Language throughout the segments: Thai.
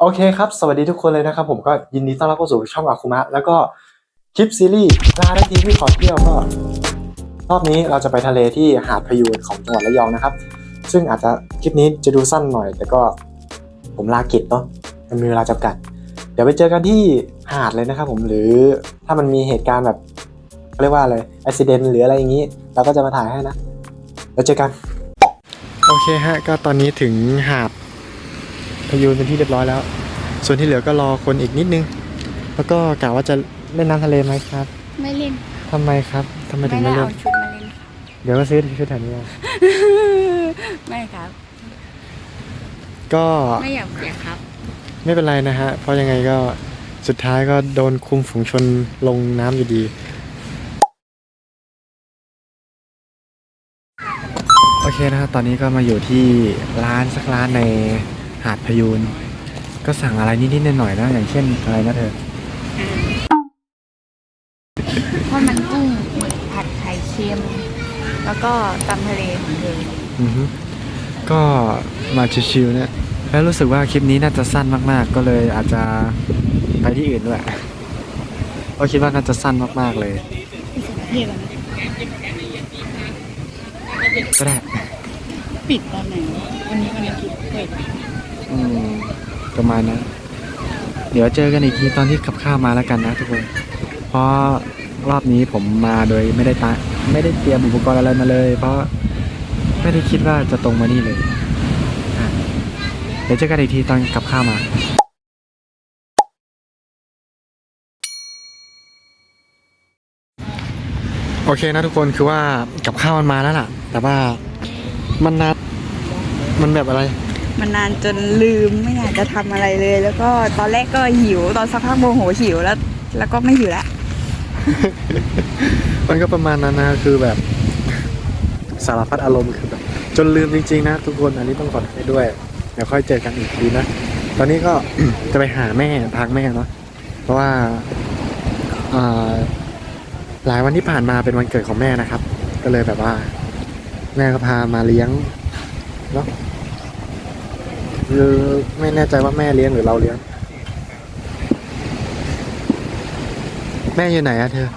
โอเคครับ สวัสดีทุกคนเลยนะครับ ผมก็ยินดีต้อนรับเข้าสู่ช่องอาคุมะ แล้วก็คลิปซีรีส์ลาได้ทีที่ขอเที่ยวก็ รอบนี้เราจะไปทะเลที่หาดพยูนของจังหวัดระยองนะครับ ซึ่งอาจจะคลิปนี้จะดูสั้นหน่อย แต่ก็ผมลากิจเนาะมันมีเวลาจำกัด เดี๋ยวไปเจอกันที่หาดเลยนะครับผมหรือถ้ามันมีเหตุการณ์แบบเขาเรียกว่าอะไรอุบิเหตุหรืออะไรอย่างนี้ เราก็จะมาถ่ายให้นะแล้วเจอกัน โอเคฮะก็ตอนนี้ถึงหาด พายุเป็นที่เรียบร้อยแล้ว ส่วนที่เหลือก็รอคนอีกนิดนึง แล้วก็กะว่าจะเล่นน้ำทะเลไหมครับ ไม่เล่นทำไมครับทำไมถึไม่งได้ไม่เล่เอาน ชุดมาเล่นเดี๋ยวก็ซื้อชุดแถวนี้เอาไม่ครับ ก็ไม่อยากเปียกครับ ไม่เป็นไรนะฮะ เพราะยังไงก็สุดท้ายก็โดนคุมฝูงชนลงน้ำอยู่ดี โอเคนะครับตอนนี้ก็มาอยู่ที่ร้านสักร้านในหาดพยูนก็สั่งอะไรนิดๆหน่อยๆนะ อย่างเช่นอะไรนะเธอทอดมันกุ้งหมึกผัดไข่เค็มแล้วก็ตำทะเลของเธออือฮึก็มาชิวๆเนี่ยแล้วรู้สึกว่าคลิปนี้น่าจะสั้นมากๆ ก็เลยอาจจะไปที่อื่นด้วยเพราะคิดว่าน่าจะสั้นมากๆเลยที่สุดเทพแล้วนะก็ได้ ปิดตอนไหนวะวันนี้วันอาทิตย์เปิด อืมประมาณนั้นเดี๋ยวเจอกันอีกทีตอนที่ขับข้าวมาแล้วกันนะทุกคน เพราะรอบนี้ผมมาโดยไม่ได้ตาไม่ได้เตรียมอุปกรณ์อะไรมาเลย เพราะไม่ได้คิดว่าจะตรงมานี่เลยอะเดี๋ยวเจอกันอีกทีตอนขับข้าวมา โอเคนะทุกคนคือว่ากับข้าวมันมาแล้วล่ะ แต่ว่ามันนานมันแบบอะไร มันนานจนลืมไม่อยากจะทำอะไรเลย แล้วก็ตอนแรกก็หิว ตอนสักพักโมโหหิวแล้ว แล้วก็ไม่หิวแล้วมันก็ประมาณนั้นนะคือแบบ สารพัดอารมณ์คือแบบ จนลืมจริงๆนะทุกคนอันนี้ต้องขอโทษด้วยเดี๋ยวค่อยเจอกันอีกทีนะตอนนี้ก็จะไปหาแม่พักแม่เนาะเพราะว่าหลายวันที่ผ่านมาเป็นวันเกิดของแม่นะครับ ก็เลยแบบว่า แม่ก็พามาเลี้ยงเนาะ คือไม่แน่ใจว่าแม่เลี้ยงหรือเราเลี้ยง แม่อยู่ไหนอะเธอ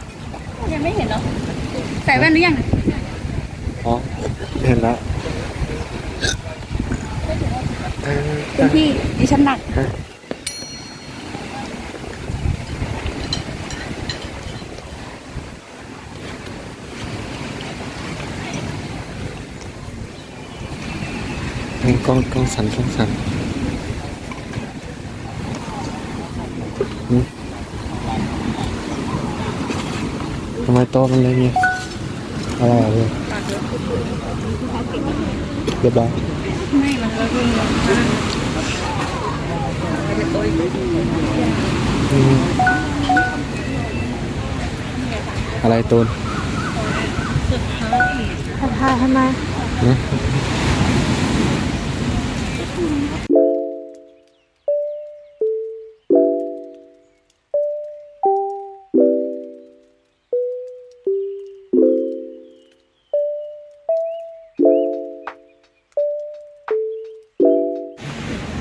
ยังไม่เห็นเหรอใส่แว่นหรือยังอ๋อ เห็นแล้วเออคุณพี่ดิฉันหนัก ก ล้องกล้องสั่นกล้องสั่นหืมทำไมโต๊ะมันเลยเนี่ยอะไรอะพี่เรียบร้อยไม่มันก็รุ่นร้อนมากอืมอะไรตูนถ่ายทำไม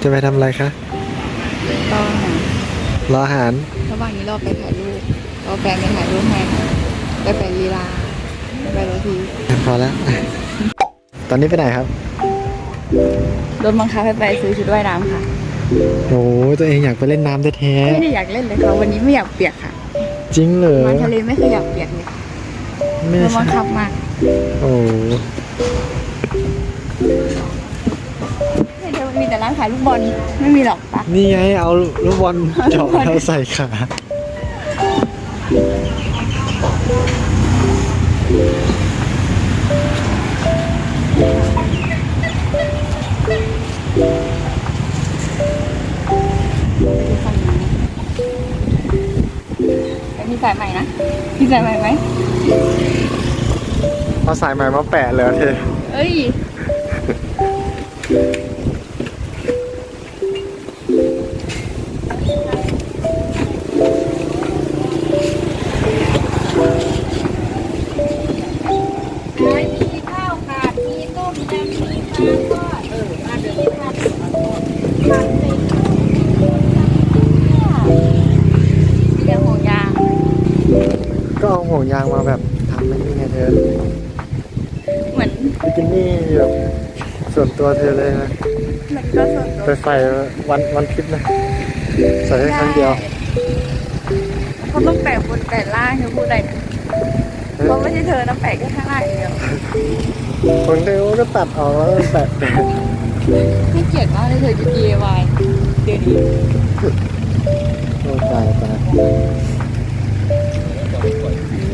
จะไปทำอะไรคะตอนไหนรออาหาร ระหว่างนี้เราไปถ่ายรูปเราแฟนไปถ่ายรูปให้ไปไปลีลาไปรถทีพอแล้ว ตอนนี้ไปไหนครับ โดนบังคับให้ไปซื้อชุดว่ายน้ำค่ะ โอ้ยตัวเองอยากไปเล่นน้ำแท้ไม่ได้อยากเล่นเลยค่ะวันนี้ไม่อยากเปียกค่ะๆจริงเหรอมาทะเลไม่เคยอยากเปียกเลยไม่โดนใช่บังคับมาโอ้ไม่เดี๋ยวมี แต่ร้านขายลูกบอลไม่มีหรอกปะนี่ไงเอาลูกบอลเจาะแล้วใส่ขาฝั่งนั้นแต่มีสายใหม่นะมีสายใหม่ไหมเอาสายใหม่มาแปะเลยเธอเอ้ย มีข้าวขาดมีต้มยำมีปลาทอดเออมีผัวผัดผัดเป็ดเดี๋ยวห่วยาก็เอาห่วงยางมาแบบทำไม่ได้ไงเธอเหมือนบิกินี่แบบส่วนตัวเธอเลยนะเส่ไปใส่วันวันคลิปนะใส่แค่ครั้งเดียวเขาต้องแต่งบนแปะล่างเธอพูดอะไร เพราะไม่ใช่เธอนะแปะแค่ข้างล่างอย่างเดียวคนเธอก็ตัดออกแล้วแปะให้เกียรติมากเลยเธอจะ DIY เดี๋ยวนี้โอ้ตายตาย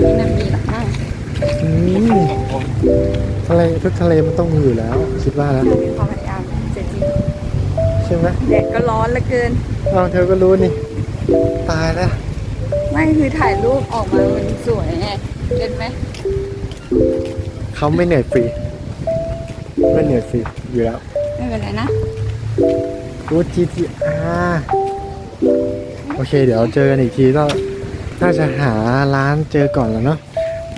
นี่มันมีหลักนั่งอืมทะเลทุกทะเลมันต้องมีอยู่แล้ว คิดว่าแล้วมีความพยายามเสร็จจริงใช่ไหมแดดก็ร้อนเหลือเกินเอาเธอก็รู้นี่ ตายแล้ว ไม่คือถ่ายรูปออกมามันสวยไง เห็นไหมเขาไม่เหนื่อยฟรีไม่เหนื่อยฟรีอยู่แล้วไม่เป็นไรนะรู้ GTR โอเค เดี๋ยวเจอกันอีกทีก็น่าจะหาร้านเจอก่อนแล้วเนาะ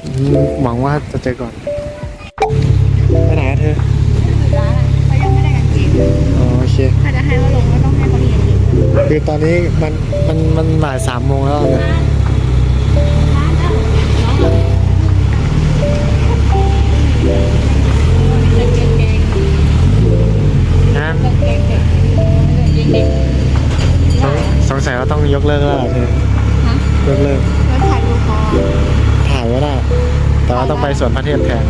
อืมหวังว่าจะเจอก่อนไปไหนอะเธอร้านเขายังไม่ได้กางเกงอ๋อโอเคถ้าจะให้เขาลงก็ต้องให้เขามีกางเกงคือตอนนี้มันมันมันบ่ายสามโมงแล้วนะนะ กเลิกแล้วล่ะเธอฮะยกเลิก แล้วถ่ายรูปพอถ่ายไว้ได้ แต่ว่าต้องไปสวนพระเทพแทน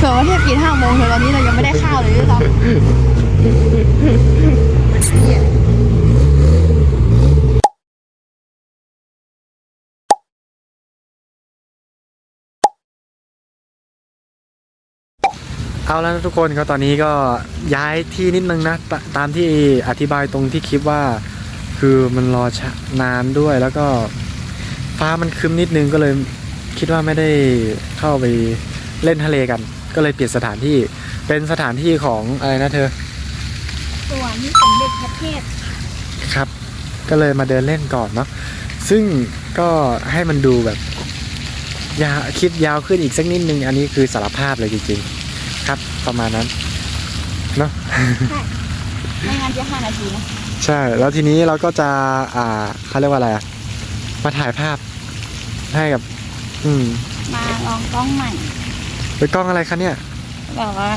ส่วนว่าเทียบกินห้าโมงเธอตอนนี้เรายังไม่ได้ข้าวเลยด้วยซ้ำเอาแล้วนะทุกคนก็ตอนนี้ก็ย้ายที่นิดนึงนะตตามที่อธิบายตรงที่คลิปว่า คือมันรอชะนานด้วยแล้วก็ฟ้ามันครึมนิดนึงก็เลยคิดว่าไม่ได้เข้าไปเล่นทะเลกัน ก็เลยเปลี่ยนสถานที่เป็นสถานที่ของอะไรนะเธอส่วนที่สมเด็จพระเทพครับ ก็เลยมาเดินเล่นก่อนเนาะซึ่งก็ให้มันดูแบบยาวคิดยาวขึ้นอีกสักนิดนึง อันนี้คือสารภาพเลยจริงๆ ครับประมาณนั้น เนาะไม่งั้นจะห้านาทีนะ ใช่ แล้วทีนี้เราก็จะ อ่าเขาเรียกว่าอะไรอะมาถ่ายภาพให้กับ อืมมาลองกล้องใหม่ เป็นกล้องอะไรคะเนี่ยแบบว่า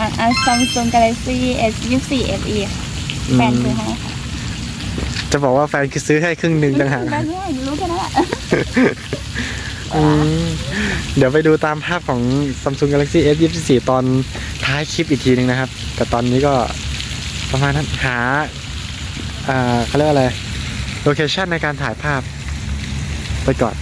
Samsung Galaxy S 24 FE อืมแฟนซื้อให้ค่ะจะบอกว่าแฟนคือซื้อให้ครึ่งหนึ่งต่างหากแฟนซื้อให้รู้แค่นั้นแหละอืมเดี๋ยวไปดูตามภาพของ Samsung Galaxy S 24ตอนท้ายคลิปอีกทีหนึงนะครับ แต่ตอนนี้ก็ประมาณนั้นหาอ่า เขาเรียกว่าอะไร โลเคชันในการถ่ายภาพไปก่อน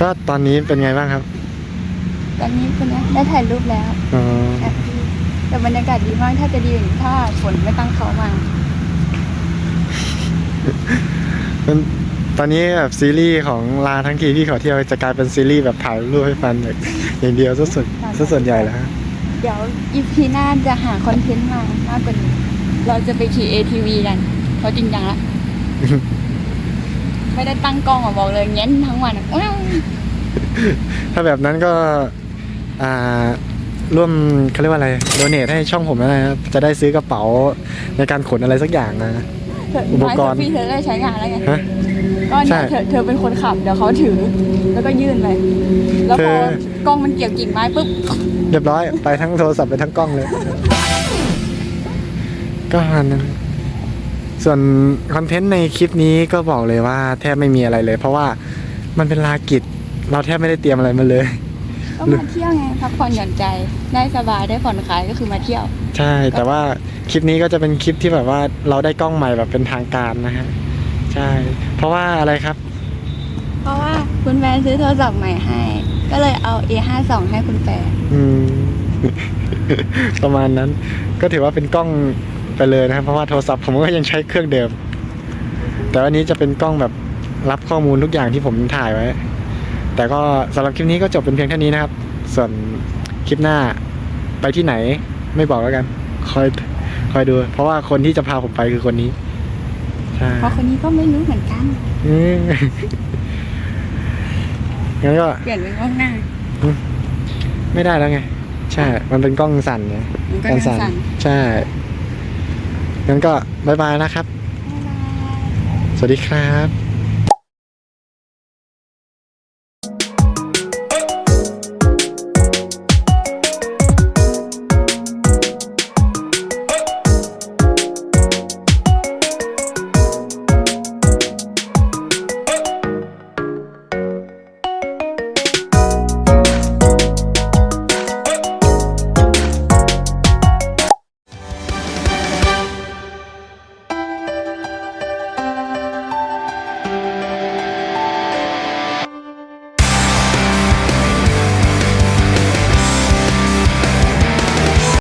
ก็ตอนนี้เป็นไงบ้างครับ ตอนนี้เป็นไงได้ถ่ายรูปแล้วอ๋อแอบดีแต่บรรยากาศดีมากถ้าจะดีอย่างนี้ถ้าฝนไม่ตั้งเขามามันตอนนี้แบบซีรีส์ของลาทั้งทีที่ขอเที่ยวจะกลายเป็นซีรีส์แบบถ่ายรูปให้แฟนแบบอย่างเดียวซะส่วนซะส่วนใหญ่แล้วฮะเดี๋ยวอีพีหน้าจะหาคอนเทนต์มามากกว่านี้ เราจะไปขี่ ATV กันเพราะจริงจังละ ไม่ได้ตั้งกล้องอะบอกเลยเงี้ยทั้งวันอะว้าวถ้าแบบนั้นก็ อ่า ร่วมเขาเรียกว่าอะไรโดเนทให้ช่องผมแล้วนะครับ จะได้ซื้อกระเป๋าในการขนอะไรสักอย่างนะเธออุปกรณ์ท้ายเซลฟี่เธอได้ใช้งานแล้วไงฮะ ก็เนี่ใช่ยเธอเธอเป็นคนขับเดี๋ยวเขาถือ แล้วก็ยื่นไปแล้วพอเธอ กล้องมันเกี่ยวกิ่งไม้ปุ๊บเรียบร้อย ไปทั้งโทรศัพท์ไปทั้งกล้องเลย ก็ประมาณนั้น ส่วนคอนเทนต์ในคลิปนี้ก็บอกเลยว่าแทบไม่มีอะไรเลย เพราะว่ามันเป็นลากิจเราแทบไม่ได้เตรียมอะไรมาเลย ก็มาเที่ยวไงพักผ่อนหย่อนใจได้สบายได้ผ่อนคลายก็คือมาเที่ยว ใช่ แต่ว่าคลิปนี้ก็จะเป็นคลิปที่แบบว่าเราได้กล้องใหม่แบบเป็นทางการนะฮะใช่ เพราะว่าอะไรครับ เพราะว่าคุณแฟนซื้อโทรศัพท์ใหม่ให้ ก็เลยเอา A52 ให้คุณแฟนอืม ประมาณนั้น ก็ถือว่าเป็นกล้อง ไปเลยนะครับ เพราะว่าโทรศัพท์ผมก็ยังใช้เครื่องเดิม แต่วันนี้จะเป็นกล้องแบบรับข้อมูลทุกอย่างที่ผมถ่ายไว้ แต่ก็สำหรับคลิปนี้ก็จบเป็นเพียงเท่านี้นะครับ ส่วนคลิปหน้าไปที่ไหนไม่บอกแล้วกัน คอยคอยดู เพราะว่าคนที่จะพาผมไปคือคนนี้ใช่เพราะคนนี้ก็ไม่รู้เหมือนกันอืมงั้นก็เปลี่ยนเป็นกล้องหน้า ไม่ได้แล้วไง ใช่ มันเป็นกล้องสั่นไงมันก็ยังสั่น ใช่ งั้นก็บายบายนะครับบ๊ายบายสวัสดีครับ